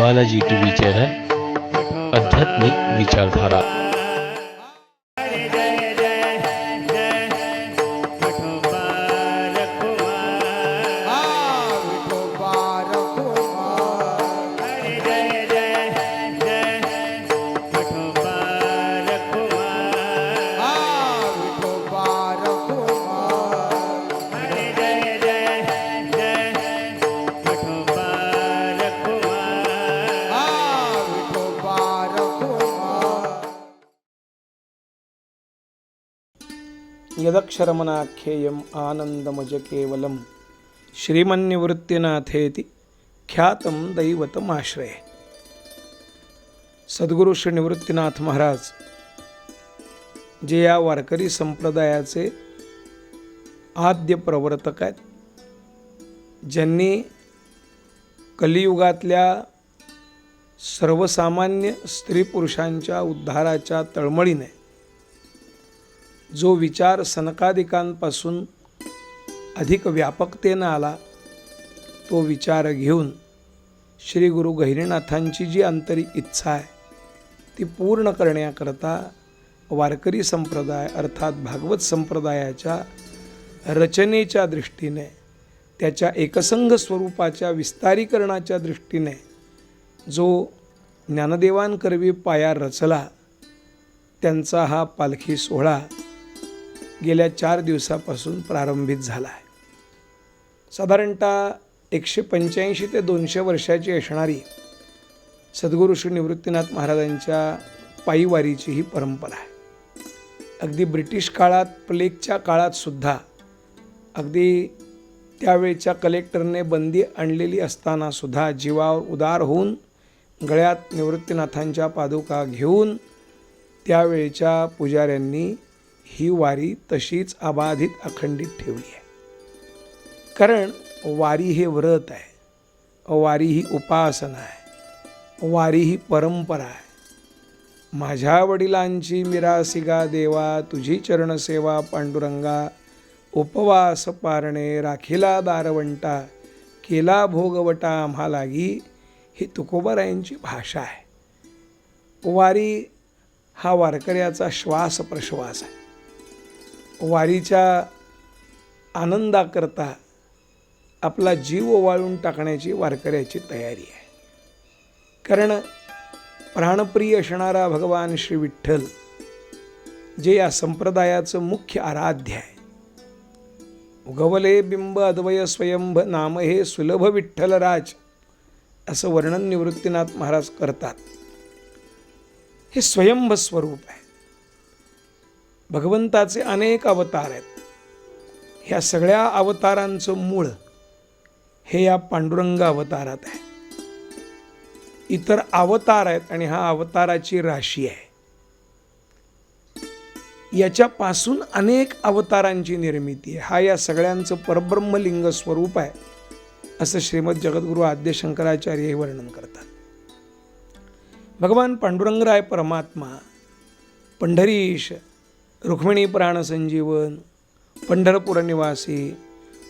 बालाजी टीव्हीचे है आध्यात्मिक विचारधारा। यदक्षरमनाख्येयम् आनन्दमज केवलं श्रीमन्निवृत्तिनाथेति ख्यातं दैवतमाश्रये। सद्गुरू श्री निवृत्तीनाथ महाराज जे या वारकरी संप्रदायाचे आद्य प्रवर्तक आहेत. ज्यांनी कलियुगातल्या सर्वसामान्य स्त्री पुरुषांच्या उद्धाराच्या तळमळीने जो विचार सनकादिकांपासून अधिक व्यापकतेनं आला तो विचार घेऊन श्री गुरु गहिरीनाथांची जी आंतरिक इच्छा आहे ती पूर्ण करण्याकरता वारकरी संप्रदाय अर्थात भागवत संप्रदायाच्या रचनेच्या दृष्टीने त्याच्या एकसंघ स्वरूपाच्या विस्तारीकरणाच्या दृष्टीने जो ज्ञानदेवांकरवी पाया रचला त्यांचा हा पालखी सोहळा गेल्या चार दिवसापासून प्रारंभित झाला आहे. साधारणतः एकशे पंच्याऐंशी ते दोनशे वर्षाची असणारी सद्गुरू श्री निवृत्तीनाथ महाराजांच्या पायीवारीची ही परंपरा आहे. अगदी ब्रिटिश काळात प्लेगच्या काळातसुद्धा अगदी त्यावेळच्या कलेक्टरने बंदी आणलेली असताना सुद्धा जीवावर उदार होऊन गळ्यात निवृत्तीनाथांच्या पादुका घेऊन त्यावेळच्या पुजाऱ्यांनी ही वारी तशीच अबाधित अखंडित ठेवली आहे. कारण वारी हे व्रत आहे. वारी ही उपासना आहे. वारी ही परंपरा आहे. माझ्या वडिलांची मिरासिगा देवा तुझी चरणसेवा पांडुरंगा उपवास पारणे राखिला दारवंटा केला भोगवटा आम्हा लागी ही तुकोबारायांची भाषा आहे. वारी हा वारकऱ्याचा श्वास प्रश्वास आहे. वारीच्या आनंदाकरता आपला जीव वाळून टाकण्याची वारकऱ्याची तयारी आहे. कारण प्राणप्रिय असणारा भगवान श्री विठ्ठल जे या संप्रदायाचं मुख्य आराध्य आहे. उगवले बिंब अद्वय स्वयंभ नाम हे सुलभ विठ्ठलराज असं वर्णन निवृत्तीनाथ महाराज करतात. हे स्वयंभ स्वरूप आहे. भगवंताचे अनेक अवतार आहेत. ह्या सगळ्या अवतारांचं मूळ हे या पांडुरंग अवतारात आहे. इतर अवतार आहेत आणि हा अवताराची राशी आहे. याच्यापासून अनेक अवतारांची निर्मिती आहे. हा या सगळ्यांचं परब्रह्मलिंग स्वरूप आहे असं श्रीमद जगद्गुरू आद्य शंकराचार्य हे वर्णन करतात. भगवान पांडुरंगराय परमात्मा पंढरीश रुक्मिणी प्राणसंजीवन पंढरपूर निवासी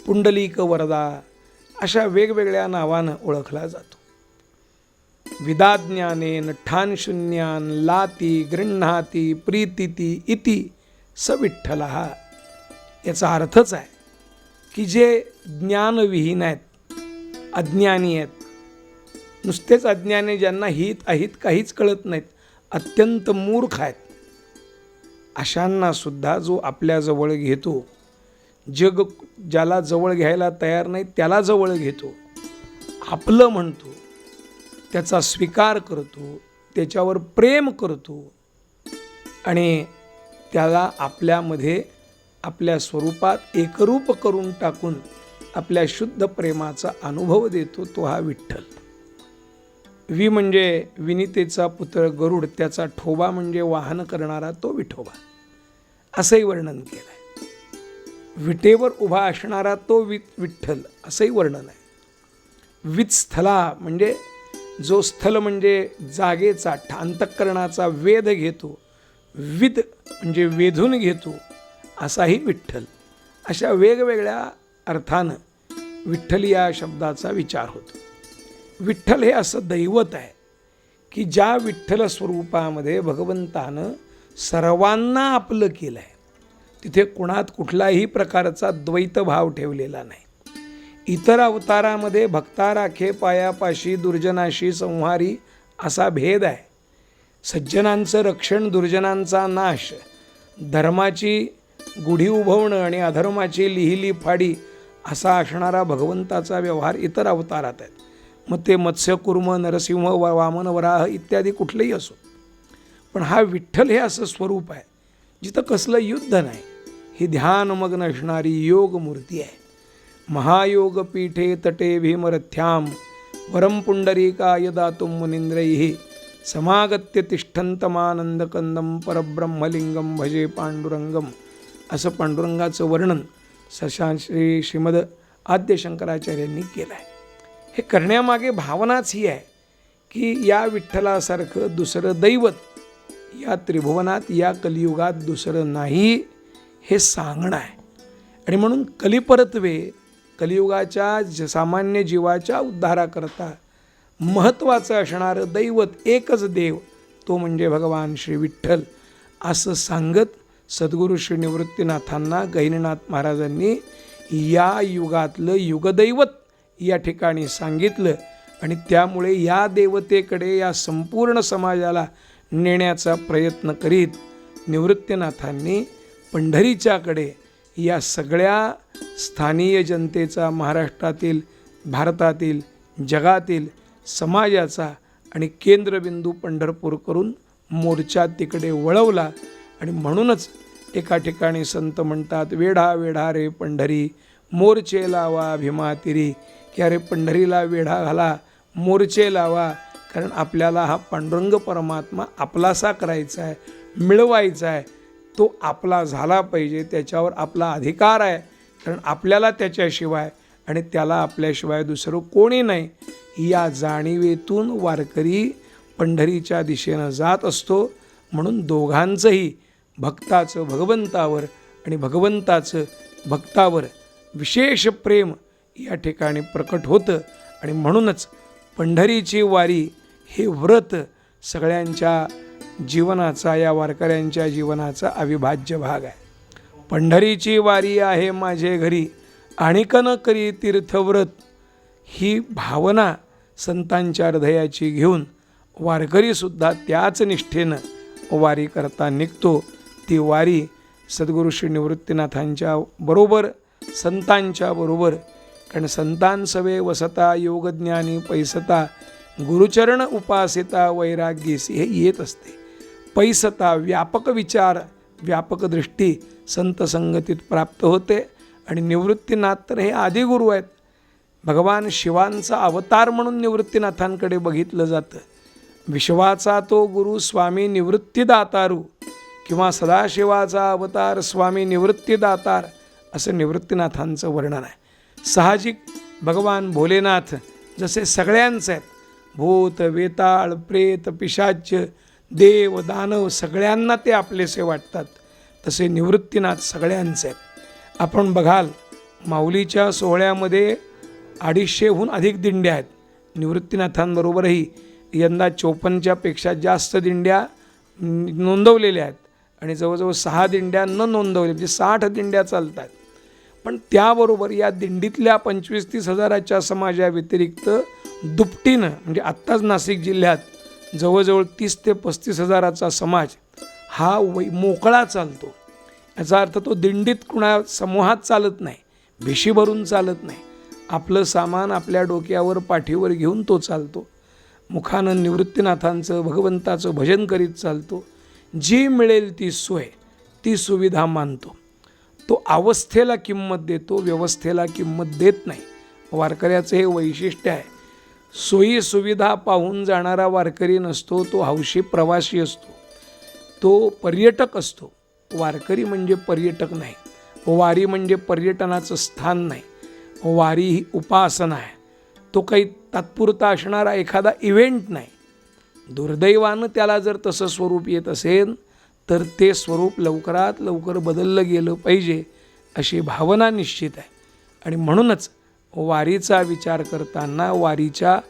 पुंडलिक वरदा अशा वेगवेगळ्या नावानं ओळखला जातो. विदाज्ञानेन ठान शून्यान लाती गृह्णाती प्रीतिती इति सविठ्ठल. हा याचा अर्थच आहे की जे ज्ञानविहीन आहेत अज्ञानी आहेत नुसतेच अज्ञानी ज्यांना हित अहित काहीच कळत नाहीत अत्यंत मूर्ख आहेत. अशांना सुद्धा जो आपल्याजवळ घेतो जग ज्याला जवळ घ्यायला तयार नाही त्याला जवळ घेतो आपलं म्हणतो त्याचा स्वीकार करतो त्याच्यावर प्रेम करतो आणि त्याला आपल्यामध्ये आपल्या स्वरूपात एकरूप करून टाकून आपल्या शुद्ध प्रेमाचा अनुभव देतो तो हा विठ्ठल. वि म्हणजे विनितेचा पुतळ गरुड त्याचा ठोबा म्हणजे वाहन करणारा तो विठोबा. असंही वर्णन केलं आहे विटेवर उभा असणारा तो वि विठ्ठल असंही वर्णन आहे. वित्स्थला म्हणजे जो स्थल म्हणजे जागेचा ठांतकरणाचा वेध घेतो विद म्हणजे वेधून घेतो असाही विठ्ठल. अशा वेगवेगळ्या अर्थानं विठ्ठल या शब्दाचा विचार होतो. विठ्ठल हे असं दैवत आहे की ज्या विठ्ठल स्वरूपामध्ये भगवंतानं सर्वांना आपलं केलं आहे तिथे कुणात कुठलाही प्रकारचा द्वैत भाव ठेवलेला नाही. इतर अवतारामध्ये भक्ता राखे पायापाशी दुर्जनाशी संहारी असा भेद आहे. सज्जनांचं रक्षण दुर्जनांचा नाश धर्माची गुढी उभवणं आणि अधर्माची लिहिली फाडी असा असणारा भगवंताचा व्यवहार इतर अवतारात आहेत. मग ते मत्स्यकुर्म नरसिंह व वामन वराह इत्यादी कुठलंही असो. पण हा विठ्ठल हे असं स्वरूप आहे जिथं कसलं युद्ध नाही. ही ध्यानमग्न असणारी योग मूर्ती आहे. महायोग पीठे तटे भीमरथ्याम वरम पुंडरीकाय दातुं मुनींद्रैः समागत्य तिष्ठंतमानंदकंदम परब्रह्मलिंगम भजे पांडुरंगम असं पांडुरंगाचं वर्णन सशा श्री श्रीमद आद्यशंकराचार्यांनी केलं आहे हे करण्यामागे भावनाच ही आहे की या विठ्ठलासारखं दुसरं दैवत या त्रिभुवनात या कलियुगात दुसरं नाही हे सांगणं आहे. आणि म्हणून कलिपरत्वे कलियुगाच्या ज सामान्य जीवाच्या उद्धाराकरता महत्त्वाचं असणारं दैवत एकच देव तो म्हणजे भगवान श्री विठ्ठल असं सांगत सद्गुरू श्री निवृत्तीनाथांना गहिनीनाथ महाराजांनी या युगातलं युगदैवत या ठिकाणी सांगितलं आणि त्यामुळे या देवतेकडे या संपूर्ण समाजाला नेण्याचा प्रयत्न करीत निवृत्तीनाथांनी पंढरीच्याकडे या सगळ्या स्थानीय जनतेचा महाराष्ट्रातील भारतातील जगातील समाजाचा आणि केंद्रबिंदू पंढरपूर करून मोर्चा तिकडे वळवला आणि म्हणूनच एका ठिकाणी संत म्हणतात वेढा वेढा रे पंढरी मोर्चे लावा भीमातिरी की अरे पंढरीला वेढा घाला मोर्चे लावा. कारण आपल्याला हा पांडुरंग परमात्मा आपलासा करायचा आहे मिळवायचा आहे. तो आपला झाला पाहिजे त्याच्यावर आपला अधिकार आहे. कारण आपल्याला त्याच्याशिवाय आणि त्याला आपल्याशिवाय दुसरं कोणी नाही. या जाणीवेतून वारकरी पंढरीच्या दिशेनं जात असतो. म्हणून दोघांचंही भक्ताचं भगवंतावर आणि भगवंताचं भक्तावर विशेष प्रेम या ठिकाणी प्रकट होतं. आणि म्हणूनच पंढरीची वारी हे व्रत सगळ्यांच्या जीवनाचा या वारकऱ्यांच्या जीवनाचा अविभाज्य भाग आहे. पंढरीची वारी आहे माझे घरी. आणिकन करी तीर्थव्रत. ही भावना संतांच्या हृदयाची घेऊन वारकरीसुद्धा त्याच निष्ठेनं वारी करता निघतो. ती वारी सद्गुरू श्री निवृत्तीनाथांच्या बरोबर संतांच्या बरोबर कारण संतांसवे वसता योगज्ञानी पैसता गुरुचरण उपासिता वैराग्यसी हे येत असते. पैसता व्यापक विचार व्यापक दृष्टी संत संगतीत प्राप्त होते आणि निवृत्तीनाथ तर हे आदिगुरू आहेत. भगवान शिवांचा अवतार म्हणून निवृत्तीनाथांकडे बघितलं जातं. विश्वाचा तो गुरु स्वामी निवृत्तीदातारू किंवा सदाशिवाचा अवतार स्वामी निवृत्तीदातार असं निवृत्तीनाथांचं वर्णन आहे. साहजिक भगवान भोलेनाथ जसे सगळ्यांचे आहेत. भूत वेताळ प्रेत पिशाच्य देव दानव सगळ्यांना ते आपलेसे वाटतात. तसे निवृत्तीनाथ सगळ्यांचे आहेत. आपण बघाल माऊलीच्या सोहळ्यामध्ये अडीचशेहून अधिक दिंड्या आहेत. निवृत्तीनाथांबरोबरही यंदा चोपन्नच्यापेक्षा जास्त दिंड्या नोंदवलेल्या आहेत. आणि जवळजवळ सहा दिंड्या न नोंदवल्या म्हणजे साठ दिंड्या चालतात. पण त्याबरोबर या दिंडीतल्या पंचवीस तीस हजाराच्या समाजाव्यतिरिक्त दुपटीनं म्हणजे आत्ताच नाशिक जिल्ह्यात जवळजवळ तीस ते पस्तीस हजाराचा समाज हा वै मोकळा चालतो. याचा अर्थ तो दिंडीत कुणा समूहात चालत नाही भिशी भरून चालत नाही. आपलं सामान आपल्या डोक्यावर पाठीवर घेऊन तो चालतो. मुखानं निवृत्तीनाथांचं भगवंताचं भजन करीत चालतो. जी मिळेल ती सोय ती सुविधा मानतो. तो अवस्थेला किंमत देतो व्यवस्थेला किंमत देत नाही. वारकऱ्याचं हे वैशिष्ट्य आहे. सोयी सुविधा पाहून जाणारा वारकरी नसतो तो हौशी प्रवासी असतो. तो पर्यटक असतो. वारकरी म्हणजे पर्यटक नाही. वारी म्हणजे पर्यटनाचं स्थान नाही. वारी ही उपासना आहे. तो काही तात्पुरता असणारा एखादा इव्हेंट नाही. दुर्दैवानं त्याला जर तसं स्वरूप येत असेल तर ते स्वरूप लवकरात लवकर बदललं गेलं पाहिजे अशी भावना निश्चित आहे. आणि म्हणूनच वारीचा विचार करताना वारीच्या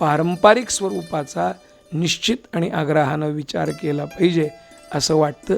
पारंपरिक स्वरूपाचा निश्चित आणि आग्रहानं विचार केला पाहिजे असं वाटतं.